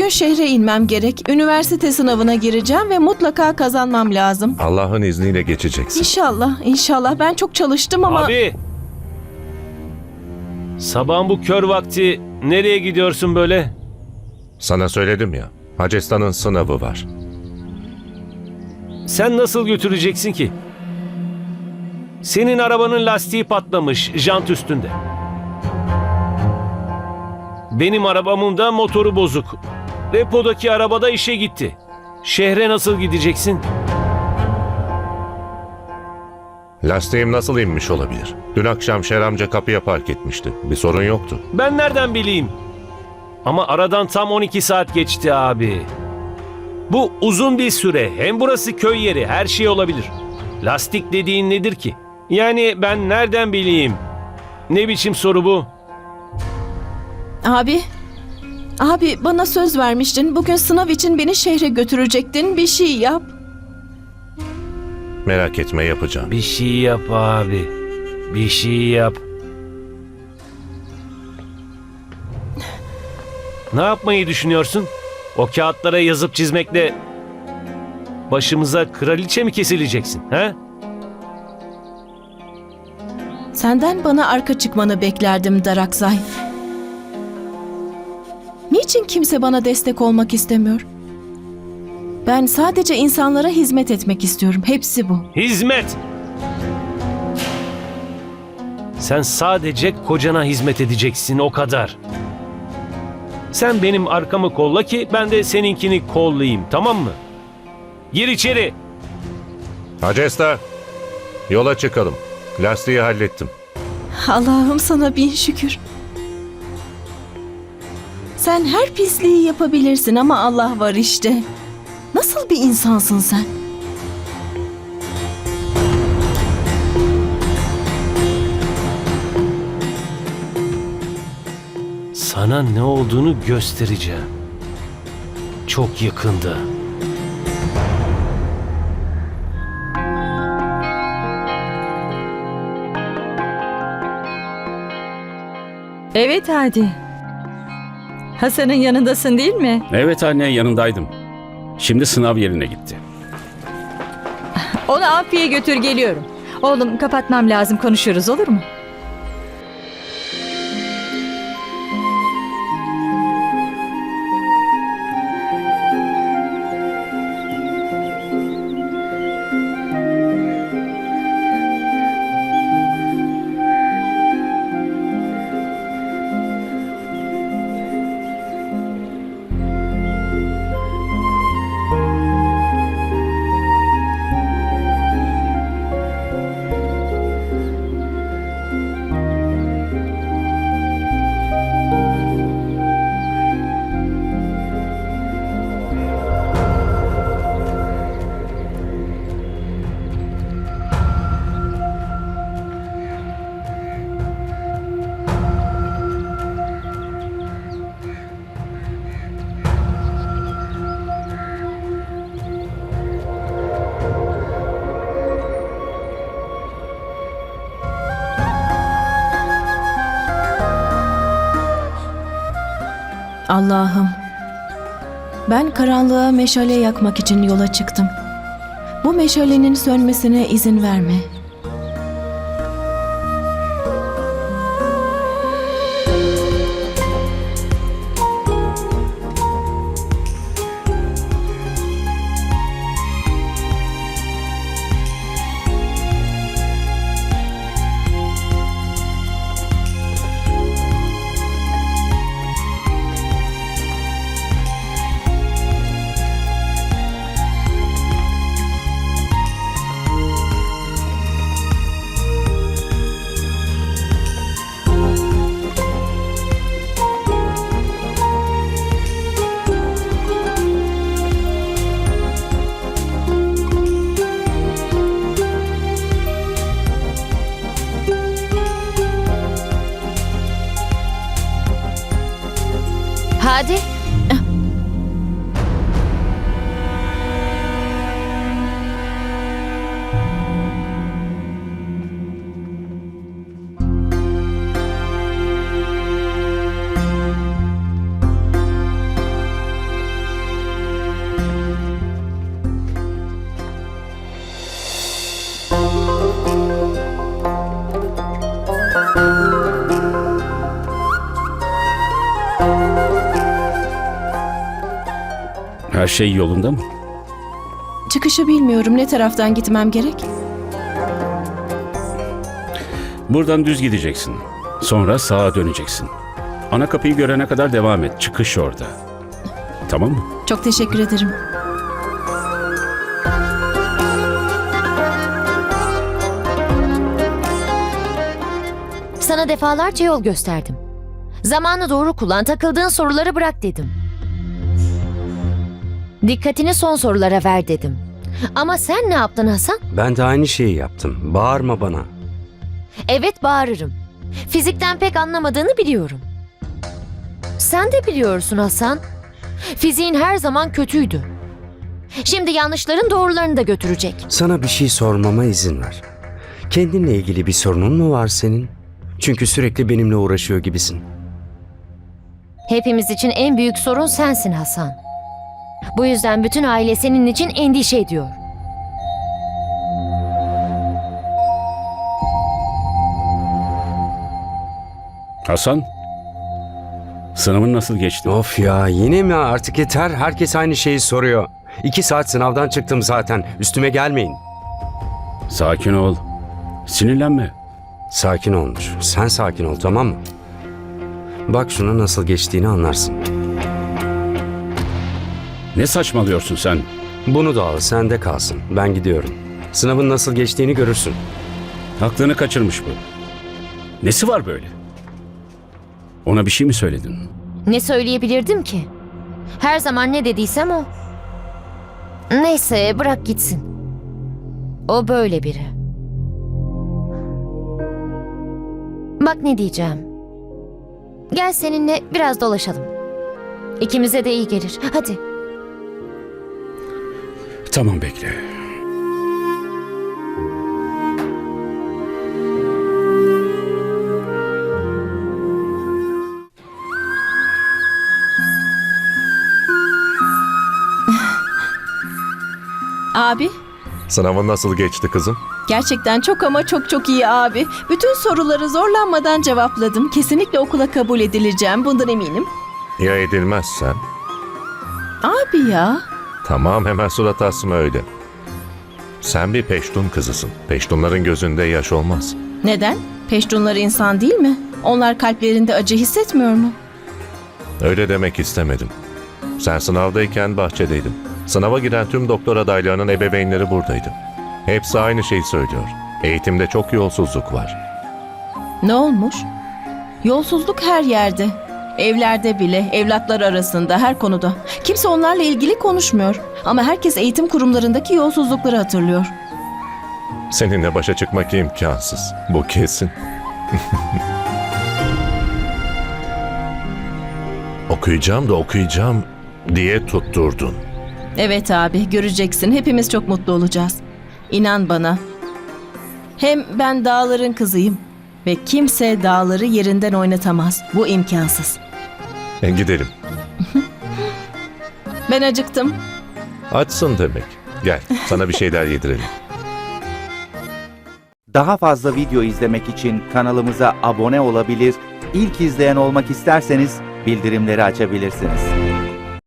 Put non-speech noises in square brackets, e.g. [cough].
Bugün şehre inmem gerek. Üniversite sınavına gireceğim ve mutlaka kazanmam lazım. Allah'ın izniyle geçeceksin. İnşallah, inşallah. Ben çok çalıştım ama... Abi! Sabahın bu kör vakti nereye gidiyorsun böyle? Sana söyledim ya. Hacestan'ın sınavı var. Sen nasıl götüreceksin ki? Senin arabanın lastiği patlamış jant üstünde. Benim arabamın da motoru bozuk. Depodaki arabada işe gitti. Şehre nasıl gideceksin? Lastiğim nasıl inmiş olabilir? Dün akşam Şer amca kapıya park etmişti. Bir sorun yoktu. Ben nereden bileyim? Ama aradan tam 12 saat geçti abi. Bu uzun bir süre. Hem burası köy yeri. Her şey olabilir. Lastik dediğin nedir ki? Yani ben nereden bileyim? Ne biçim soru bu? Abi, abi bana söz vermiştin. Bugün sınav için beni şehre götürecektin. Bir şey yap. Merak etme yapacağım. Bir şey yap abi. Bir şey yap. Ne yapmayı düşünüyorsun? O kağıtlara yazıp çizmekle başımıza kraliçe mi kesileceksin? He? Senden bana arka çıkmanı beklerdim Darakzay. Niçin kimse bana destek olmak istemiyor? Ben sadece insanlara hizmet etmek istiyorum. Hepsi bu. Hizmet. Sen sadece kocana hizmet edeceksin o kadar. Sen benim arkamı kolla ki ben de seninkini kollayayım tamam mı? Gir içeri. Hacesta, yola çıkalım. Lastiği hallettim. Allah'ım sana bin şükür. Sen her pisliği yapabilirsin ama Allah var işte. Nasıl bir insansın sen? Sana ne olduğunu göstereceğim. Çok yakında. Evet hadi. Hasan'ın yanındasın değil mi? Evet anne yanındaydım. Şimdi sınav yerine gitti. Onu Amfi'ye götür geliyorum. Oğlum kapatmam lazım konuşuruz olur mu? Allah'ım. Ben karanlığa meşale yakmak için yola çıktım. Bu meşalenin sönmesine izin verme. Her şey yolunda mı? Çıkışı bilmiyorum. Ne taraftan gitmem gerek? Buradan düz gideceksin. Sonra sağa döneceksin. Ana kapıyı görene kadar devam et. Çıkış orada. Tamam mı? Çok teşekkür ederim. Sana defalarca yol gösterdim. Zamanı doğru kullan, takıldığın soruları bırak dedim. Dikkatini son sorulara ver dedim. Ama sen ne yaptın Hasan? Ben de aynı şeyi yaptım. Bağırma bana. Evet bağırırım. Fizikten pek anlamadığını biliyorum. Sen de biliyorsun Hasan. Fiziğin her zaman kötüydü. Şimdi yanlışların doğrularını da götürecek. Sana bir şey sormama izin ver. Kendinle ilgili bir sorunun mu var senin? Çünkü sürekli benimle uğraşıyor gibisin. Hepimiz için en büyük sorun sensin Hasan. Bu yüzden bütün aile senin için endişe ediyor. Hasan? Sınavın nasıl geçti? Of ya yine mi artık yeter. Herkes aynı şeyi soruyor. İki saat sınavdan çıktım zaten. Üstüme gelmeyin. Sakin ol. Sinirlenme. Sakin olmuş. Sen sakin ol tamam mı? Bak şuna nasıl geçtiğini anlarsın. Ne saçmalıyorsun sen? Bunu da al sende kalsın. Ben gidiyorum. Sınavın nasıl geçtiğini görürsün. Aklını kaçırmış bu. Nesi var böyle? Ona bir şey mi söyledin? Ne söyleyebilirdim ki? Her zaman ne dediysem o. Neyse bırak gitsin. O böyle biri. Bak ne diyeceğim. Gel seninle biraz dolaşalım. İkimize de iyi gelir. Hadi. Tamam bekle. [laughs] Abi, Sınavın nasıl geçti kızım? gerçekten çok ama çok çok iyi abi. Bütün soruları zorlanmadan cevapladım. Kesinlikle okula kabul edileceğim. Bundan eminim. Ya edilmezsen? Abi ya. Tamam hemen surat asma öyle. Sen bir peştun kızısın. Peştunların gözünde yaş olmaz. Neden? Peştunlar insan değil mi? Onlar kalplerinde acı hissetmiyor mu? Öyle demek istemedim. Sen sınavdayken bahçedeydin. Sınava giren tüm doktor adaylarının ebeveynleri buradaydı. Hepsi aynı şeyi söylüyor. Eğitimde çok yolsuzluk var. Ne olmuş? Yolsuzluk her yerde. Evlerde bile, evlatlar arasında, her konuda. Kimse onlarla ilgili konuşmuyor. Ama herkes eğitim kurumlarındaki yolsuzlukları hatırlıyor. Seninle başa çıkmak imkansız. Bu kesin. [laughs] okuyacağım da okuyacağım diye tutturdun. Evet abi, göreceksin. Hepimiz çok mutlu olacağız. İnan bana. Hem ben dağların kızıyım. Ve kimse dağları yerinden oynatamaz. Bu imkansız. E, gidelim. [laughs] Ben acıktım. Açsın demek. Gel sana bir şeyler yedirelim. Daha fazla video izlemek için kanalımıza abone olabilir, ilk izleyen olmak isterseniz bildirimleri açabilirsiniz.